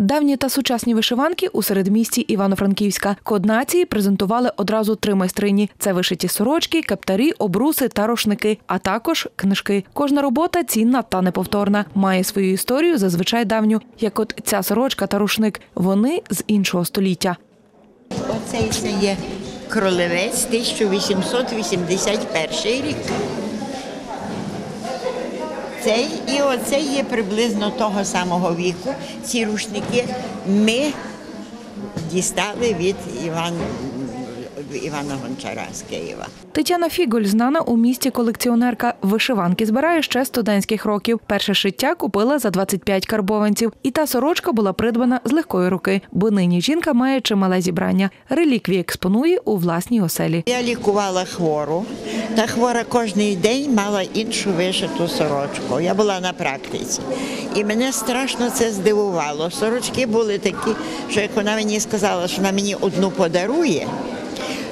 Давні та сучасні вишиванки у середмісті Івано-Франківська. Код нації презентували одразу три майстрині: це вишиті сорочки, каптарі, обруси та рушники, а також книжки. Кожна робота цінна та неповторна. Має свою історію зазвичай давню, як от ця сорочка та рушник. Вони з іншого століття. Оцей це є кролевець 1881 рік. Цей і оцей є приблизно того самого віку. Ці рушники ми дістали від Іван, Івана Гончара з Києва. Тетяна Фіголь знана у місті колекціонерка. Вишиванки збирає ще студентських років. Перше шиття купила за 25 карбованців. І та сорочка була придбана з легкої руки, бо нині жінка має чимале зібрання. Реліквії експонує у власній оселі. Я лікувала хвору, та хвора кожен день мала іншу вишиту сорочку. Я була на практиці. І мене страшно це здивувало. Сорочки були такі, що як вона мені сказала, що вона мені одну подарує,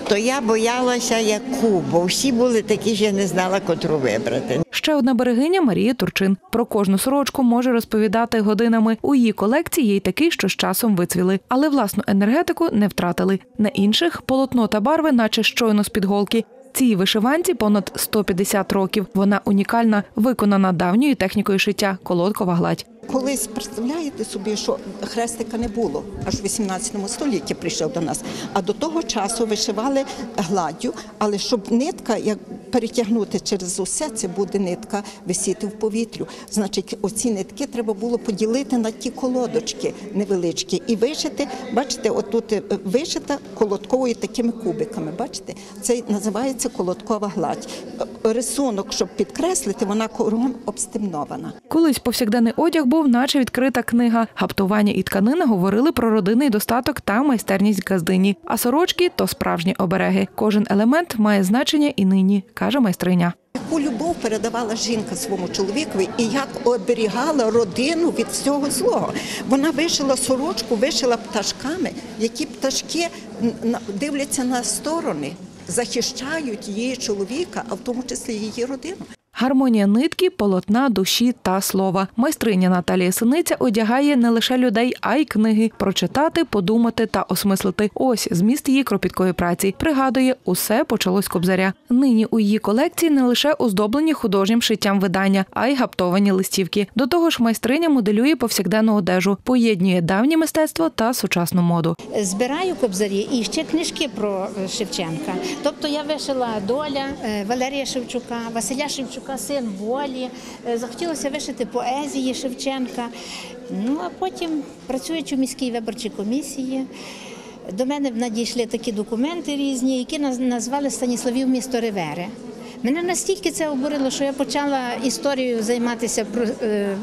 то я боялася яку, бо всі були такі, що я не знала, котру вибрати. Ще одна берегиня Марія Турчин. Про кожну сорочку може розповідати годинами. У її колекції є й такі, що з часом вицвіли, але власну енергетику не втратили. На інших полотно та барви, наче щойно з під голки. Цій вишиванці понад 150 років. Вона унікальна, виконана давньою технікою шиття, колодкова гладь. Колись представляєте собі, що хрестика не було, аж в 18 столітті прийшов до нас. А до того часу вишивали гладдю, але щоб нитка, як перетягнути через усе, це буде нитка висіти в повітрю. Значить, оці нитки треба було поділити на ті колодочки невеличкі і вишити. Бачите, отут е, вишита колодковою такими кубиками. Бачите, це називається колодкова гладь. Е, Рисунок, щоб підкреслити, вона кругом обстемнована. Колись повсякденний одяг був, наче відкрита книга. Гаптування і тканина говорили про родинний достаток та майстерність газдині. А сорочки то справжні обереги. Кожен елемент має значення і нині, каже майстриня. Яку любов передавала жінка своєму чоловікові і як оберігала родину від всього злого. Вона вишила сорочку, вишила пташками, які пташки дивляться на сторони, захищають її чоловіка, а в тому числі її родину. Гармонія нитки, полотна, душі та слова. Майстриня Наталія Синиця одягає не лише людей, а й книги прочитати, подумати та осмислити. Ось зміст її кропіткої праці. Пригадує, усе почалось кобзаря. Нині у її колекції не лише оздоблені художнім шиттям видання, а й гаптовані листівки. До того ж, майстриня моделює повсякденну одежу, поєднує давнє мистецтво та сучасну моду. Збираю кобзарі і ще книжки про е, Шевченка. Тобто я вишила доля е, Валерія Шевчука, Василя Шевчука, син волі. Е, Захотілося вишити поезії Шевченка. Ну а потім, працюючи в міській виборчій комісії, до мене надійшли такі документи різні, які назвали Станіславів місто Ривери. Мене настільки це обурило, що я почала історією займатися е,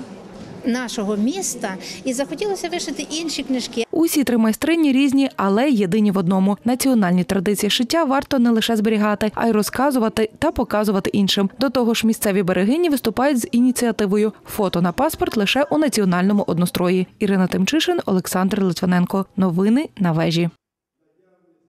Нашого міста і захотілося вишити інші книжки. Усі три майстрині різні, але єдині в одному. Національні традиції шиття варто не лише зберігати, а й розказувати та показувати іншим. До того ж, місцеві берегині виступають з ініціативою Фото на паспорт лише у національному однострої. Ірина Тимчишин, Олександр Литвиненко. Новини на вежі.